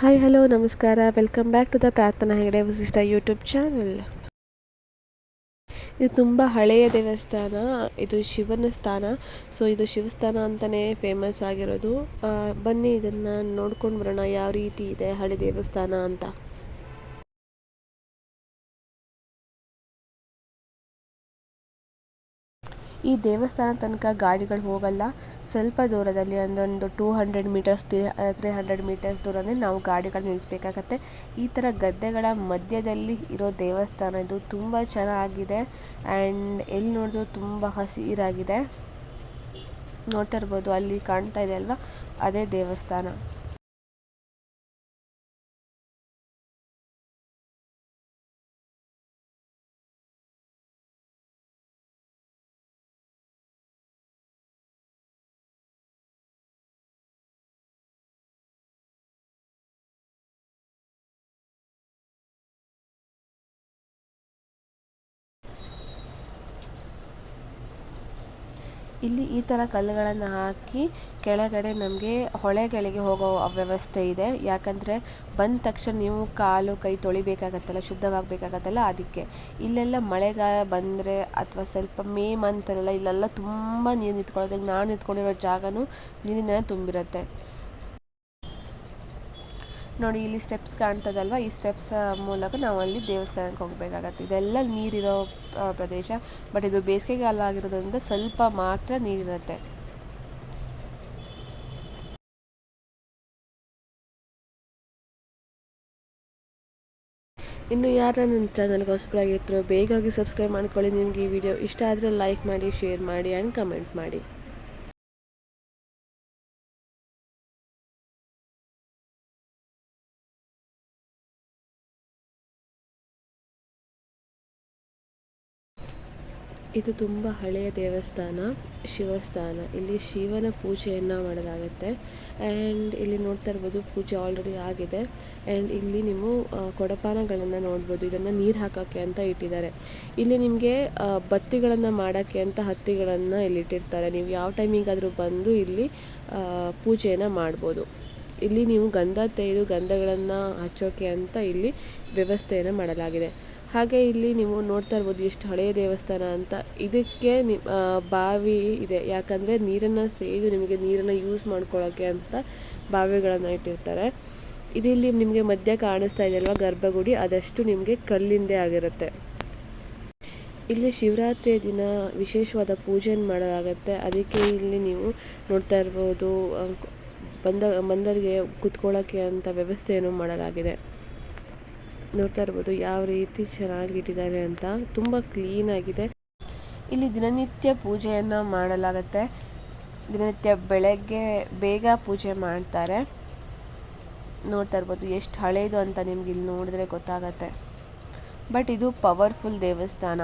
Hi hello ನಮಸ್ಕಾರ welcome back to the Prarthana Hegde ವಿಶಿಷ್ಟ YouTube channel ಇದು ತುಂಬ ಹಳೆಯ ದೇವಸ್ಥಾನ. ಇದು ಶಿವನ ಸ್ಥಾನ. ಸೊ ಇದು ಶಿವಸ್ಥಾನ ಅಂತಲೇ ಫೇಮಸ್ ಆಗಿರೋದು. ಬನ್ನಿ, ಇದನ್ನು ನೋಡ್ಕೊಂಡು ಬರೋಣ. ಯಾವ ರೀತಿ ಇದೆ ಹಳೆ ದೇವಸ್ಥಾನ ಅಂತ. ಈ ದೇವಸ್ಥಾನ ತನಕ ಗಾಡಿಗಳು ಹೋಗಲ್ಲ. ಸ್ವಲ್ಪ ದೂರದಲ್ಲಿ ಒಂದೊಂದು two hundred meters three hundred meters ದೂರನೇ ನಾವು ಗಾಡಿಗಳು ನಿಲ್ಲಿಸ್ಬೇಕಾಗತ್ತೆ ಈ ಥರ ಗದ್ದೆಗಳ ಮಧ್ಯದಲ್ಲಿ ಇರೋ ದೇವಸ್ಥಾನ ಇದು ತುಂಬ ಚೆನ್ನಾಗಿದೆ ಆ್ಯಂಡ್ ಎಲ್ಲಿ ನೋಡಿದ್ರು ತುಂಬ ಹಸಿರಾಗಿದೆ. ನೋಡ್ತಾ ಇರ್ಬೋದು, ಅಲ್ಲಿ ಕಾಣ್ತಾ ಇದೆ ಅಲ್ವಾ? ಅದೇ ದೇವಸ್ಥಾನ. ಇಲ್ಲಿ ಈ ತರ ಕಲ್ಲುಗಳನ್ನು ಹಾಕಿ ಕೆಳಗಡೆ ನಮಗೆ ಹೊಳೆಗಳಿಗೆ ಹೋಗೋ ವ್ಯವಸ್ಥೆ ಇದೆ. ಯಾಕಂದರೆ ಬಂದ ತಕ್ಷಣ ನೀವು ಕಾಲು ಕೈ ತೊಳಿಬೇಕಾಗತ್ತಲ್ಲ, ಶುದ್ಧವಾಗಬೇಕಾಗತ್ತಲ್ಲ ಅದಕ್ಕೆ. ಇಲ್ಲೆಲ್ಲ ಮಳೆಗಾಲ ಬಂದರೆ ಅಥವಾ ಸ್ವಲ್ಪ ಮೇ ಮಂತಲ್ಲೆಲ್ಲ ಇಲ್ಲೆಲ್ಲ ತುಂಬ ನೀರು ನಿಂತ್ಕೊಳ್ಳೋದಕ್ಕೆ ನಾನು ನಿಂತ್ಕೊಂಡಿರೋ ಜಾಗನೂ ನೀರಿನ ತುಂಬಿರುತ್ತೆ. ನೋಡಿ, ಇಲ್ಲಿ ಸ್ಟೆಪ್ಸ್ ಕಾಣ್ತದಲ್ವಾ? ಈ ಸ್ಟೆಪ್ಸ್ ಮೂಲಕ ನಾವು ಅಲ್ಲಿ ದೇವಸ್ಥಾನಕ್ಕೆ ಹೋಗಬೇಕಾಗತ್ತೆ. ಇದೆಲ್ಲ ನೀರಿರೋ ಪ್ರದೇಶ. ಬಟ್ ಇದು ಬೇಸಿಗೆಗಾಲ ಆಗಿರೋದ್ರಿಂದ ಸ್ವಲ್ಪ ಮಾತ್ರ ನೀರಿರುತ್ತೆ. ಇನ್ನು ಯಾರು ನನ್ನ ಚಾನಲ್ಗೆ ಹೊಸಬರಾಗಿರ್ತಾರೋ ಬೇಗಾಗಿ ಸಬ್ಸ್ಕ್ರೈಬ್ ಮಾಡ್ಕೊಳ್ಳಿ. ನಿಮಗೆ ಈ ವಿಡಿಯೋ ಇಷ್ಟ ಆದರೆ ಲೈಕ್ ಮಾಡಿ ಶೇರ್ ಮಾಡಿ ಆ್ಯಂಡ್ ಕಮೆಂಟ್ ಮಾಡಿ. ಇದು ತುಂಬ ಹಳೆಯ ದೇವಸ್ಥಾನ, ಶಿವಸ್ಥಾನ. ಇಲ್ಲಿ ಶಿವನ ಪೂಜೆಯನ್ನು ಮಾಡಲಾಗುತ್ತೆ. ಆ್ಯಂಡ್ ಇಲ್ಲಿ ನೋಡ್ತಾ ಇರ್ಬೋದು ಪೂಜೆ ಆಲ್ರೆಡಿ ಆಗಿದೆ. ಆ್ಯಂಡ್ ಇಲ್ಲಿ ನೀವು ಕೊಡಪಾನಗಳನ್ನು ನೋಡ್ಬೋದು. ಇದನ್ನು ನೀರು ಹಾಕೋಕ್ಕೆ ಅಂತ ಇಟ್ಟಿದ್ದಾರೆ. ಇಲ್ಲಿ ನಿಮಗೆ ಬತ್ತಿಗಳನ್ನು ಮಾಡೋಕ್ಕೆ ಅಂತ ಹತ್ತಿಗಳನ್ನು ಇಲ್ಲಿ ಇಟ್ಟಿರ್ತಾರೆ. ನೀವು ಯಾವ ಟೈಮಿಗಾದರೂ ಬಂದು ಇಲ್ಲಿ ಪೂಜೆಯನ್ನು ಮಾಡ್ಬೋದು. ಇಲ್ಲಿ ನೀವು ಗಂಧ ತೆಗೆದು ಗಂಧಗಳನ್ನು ಹಚ್ಚೋಕೆ ಅಂತ ಇಲ್ಲಿ ವ್ಯವಸ್ಥೆಯನ್ನು ಮಾಡಲಾಗಿದೆ. ಹಾಗೆ ಇಲ್ಲಿ ನೀವು ನೋಡ್ತಾ ಇರ್ಬೋದು ಎಷ್ಟು ಹಳೆಯ ದೇವಸ್ಥಾನ ಅಂತ. ಇದಕ್ಕೆ ನಿ ಬಾವಿ ಇದೆ. ಯಾಕಂದರೆ ನೀರನ್ನು ಸೇದು ನಿಮಗೆ ನೀರನ್ನು ಯೂಸ್ ಮಾಡ್ಕೊಳ್ಳೋಕ್ಕೆ ಅಂತ ಬಾವಿಗಳನ್ನು ಇಟ್ಟಿರ್ತಾರೆ. ಇದಿಲ್ಲಿ ನಿಮಗೆ ಮಧ್ಯ ಕಾಣಿಸ್ತಾ ಇದೆಯಲ್ವ ಗರ್ಭಗುಡಿ? ಅದಷ್ಟು ನಿಮಗೆ ಕಲ್ಲಿಂದೇ ಆಗಿರುತ್ತೆ. ಇಲ್ಲಿ ಶಿವರಾತ್ರಿಯ ದಿನ ವಿಶೇಷವಾದ ಪೂಜೆಯನ್ನು ಮಾಡಲಾಗುತ್ತೆ. ಅದಕ್ಕೆ ಇಲ್ಲಿ ನೀವು ನೋಡ್ತಾ ಇರ್ಬೋದು ಬಂದ, ಬಂದರಿಗೆ ಕುತ್ಕೊಳ್ಳೋಕ್ಕೆ ಅಂತ ವ್ಯವಸ್ಥೆಯನ್ನು ಮಾಡಲಾಗಿದೆ. ನೋಡ್ತಾ ಇರ್ಬೋದು ಯಾವ ರೀತಿ ಚೆನ್ನಾಗಿ ಇಟ್ಟಿದ್ದಾರೆ ಅಂತ. ತುಂಬ ಕ್ಲೀನಾಗಿದೆ ಇಲ್ಲಿ ದಿನನಿತ್ಯ ಪೂಜೆಯನ್ನು ಮಾಡಲಾಗುತ್ತೆ. ದಿನನಿತ್ಯ ಬೆಳಗ್ಗೆ ಬೇಗ ಪೂಜೆ ಮಾಡ್ತಾರೆ. ನೋಡ್ತಾ ಇರ್ಬೋದು ಎಷ್ಟು ಹಳೇದು ಅಂತ ನಿಮ್ಗೆ ಇಲ್ಲಿ ನೋಡಿದ್ರೆ ಗೊತ್ತಾಗತ್ತೆ. ಬಟ್ ಇದು ಪವರ್ಫುಲ್ ದೇವಸ್ಥಾನ.